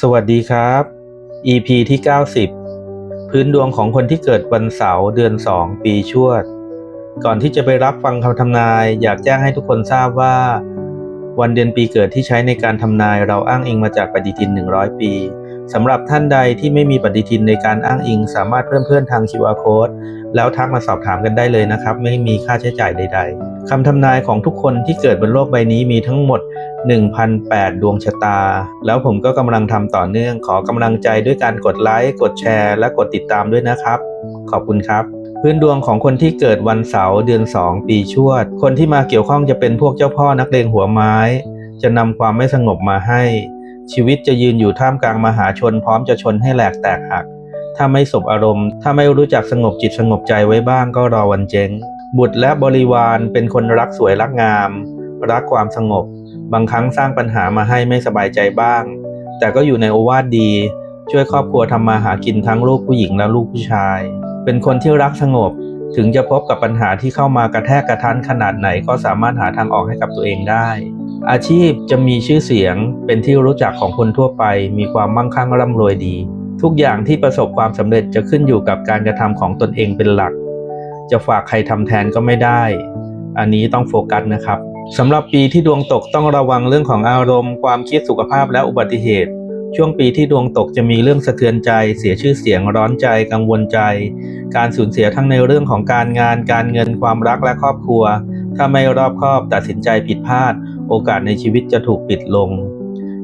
สวัสดีครับ EP ที่ 90 พื้นดวงของคนที่เกิดวันเสาร์เดือน 2 ปีชวด ก่อนที่จะไปรับฟังคำทำนาย อยากแจ้งให้ทุกคนทราบว่า วันเดือนปีเกิดที่ใช้ในการทำนายเราอ้างอิงมาจากปฏิทิน 100 ปี สำหรับท่านใดที่ไม่มีปฏิทินในการอ้างอิง สามารถเพิ่มเพื่อนทาง QR code แล้วทักมาสอบถามกันได้เลยนะครับ ไม่มีค่าใช้จ่ายใด ๆคำทำนายของทุกคนที่เกิดบนโลกใบนี้มีทั้งหมด 1,008 ดวงชะตา แล้วผมก็กำลังทำต่อเนื่อง ขอกำลังใจด้วยการกดไลค์ กดแชร์ และกดติดตามด้วยนะครับ ขอบคุณครับพื้นดวงของคนที่เกิดวันเสาร์เดือน 2 ปีชวด คนที่มาเกี่ยวข้องจะเป็นพวกเจ้าพ่อนักเลงหัวไม้ จะนำความไม่สงบมาให้ ชีวิตจะยืนอยู่ท่ามกลางมหาชนพร้อมจะชนให้แหลกแตกหัก ถ้าไม่สบอารมณ์ ถ้าไม่รู้จักสงบจิตสงบใจไว้บ้างก็รอวันเจ๊ง บุตรและบริวารเป็นคนรักสวยรักงาม รักความสงบ บางครั้งสร้างปัญหามาให้ไม่สบายใจบ้าง แต่ก็อยู่ในโอวาทดี ช่วยครอบครัวทำมาหากินทั้งลูกผู้หญิงและลูกผู้ชาย เป็นคนที่รักสงบถึงจะพบกับปัญหาที่เข้ามากระแทกกระทันขนาดไหนก็สามารถหาทางออกให้กับตัวเองได้ อาชีพจะมีชื่อเสียงเป็นที่รู้จักของคนทั่วไป มีความมั่งคั่งร่ำรวยดี ทุกอย่างที่ประสบความสำเร็จจะขึ้นอยู่กับการกระทำของตนเองเป็นหลัก จะฝากใครทำแทนก็ไม่ได้ อันนี้ต้องโฟกัสนะครับสำหรับปีที่ดวงตกต้องระวังเรื่องของอารมณ์ ความคิดสุขภาพและอุบัติเหตุ ช่วงปีที่ดวงตกจะมีเรื่องสะเทือนใจ เสียชื่อเสียงร้อนใจ กังวลใจ การสูญเสียทั้งในเรื่องของการงาน การเงินความรักและครอบครัว ถ้าไม่รอบคอบตัดสินใจผิดพลาด โอกาสในชีวิตจะถูกปิดลง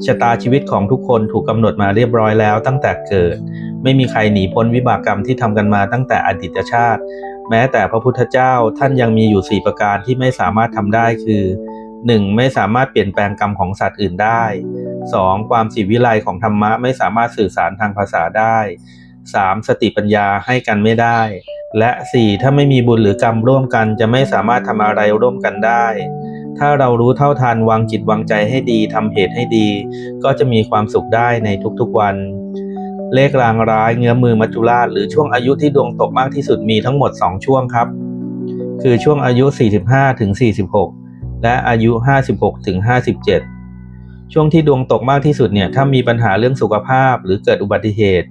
ชะตาชีวิตของทุกคนถูกกำหนดมาเรียบร้อยแล้วตั้งแต่เกิด ไม่มีใครหนีพ้นวิบากกรรมที่ทำกันมาตั้งแต่อดีตชาติ แม้แต่พระพุทธเจ้าท่านยังมีอยู่ 4 ประการที่ไม่สามารถทำได้คือ 1. ไม่สามารถเปลี่ยนแปลงกรรมของสัตว์อื่นได้ 2. ความสิวิไลของธรรมะไม่สามารถสื่อสารทางภาษาได้ 3. สติปัญญาให้กันไม่ได้ และ 4. ถ้าไม่มีบุญหรือกรรมร่วมกันจะไม่สามารถทำอะไรร่วมกันได้ ถ้าเรารู้เท่าทันวางจิตวางใจให้ดีทำเหตุให้ดี ก็จะมีความสุขได้ในทุกๆวัน เลขรางร้ายเงื้อมือมัจจุราชหรือช่วงอายุที่ดวงตกมากที่สุดมีทั้งหมด 2 ช่วงครับ คือช่วงอายุ 45ถึง46 และอายุ 56ถึง57 ช่วงที่ดวงตกมากที่สุดเนี่ยถ้ามีปัญหาเรื่องสุขภาพหรือเกิดอุบัติเหตุ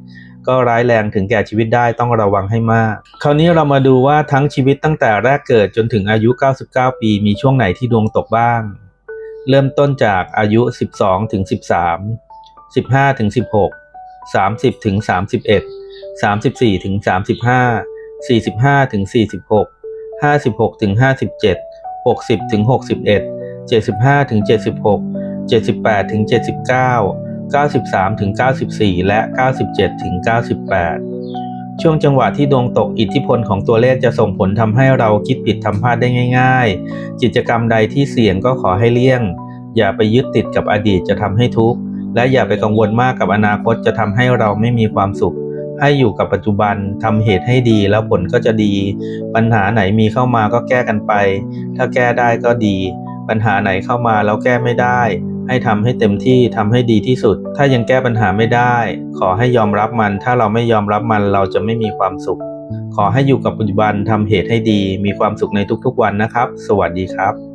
ก็ร้ายแรงถึงแก่ชีวิตได้ต้องระวังให้มาก คราวนี้เรามาดูว่าทั้งชีวิตตั้งแต่แรกเกิดจนถึงอายุ 99 ปีมีช่วงไหนที่ดวงตกบ้าง เริ่มต้นจากอายุ 12ถึง13 15ถึง16 30ถึง31 34ถึง35 45ถึง46 56ถึง57 60ถึง61 75ถึง76 78ถึง79 93ถึง94 และ 97ถึง98 ช่วงจังหวะที่ดวงตกอิทธิพลของตัวเลขจะส่งผลทำให้เราคิดผิดทำพลาดได้ง่าย ๆ กิจกรรมใดที่เสี่ยงก็ขอให้เลี่ยง อย่าไปยึดติดกับอดีตจะทำให้ทุกข์ และอย่าไปกังวลมากกับอนาคตจะทำให้เราไม่มีความสุข ให้อยู่กับปัจจุบันทำเหตุให้ดีแล้วผลก็จะดี ปัญหาไหนมีเข้ามาก็แก้กันไป ถ้าแก้ได้ก็ดี ปัญหาไหนเข้ามาแล้วแก้ไม่ได้ ให้ทำให้เต็มที่ทำให้ดีที่สุด ถ้ายังแก้ปัญหาไม่ได้ ขอให้ยอมรับมัน ถ้าเราไม่ยอมรับมันเราจะไม่มีความสุข ขอให้อยู่กับปัจจุบันทำเหตุให้ดี มีความสุขในทุกๆวันนะครับ สวัสดีครับ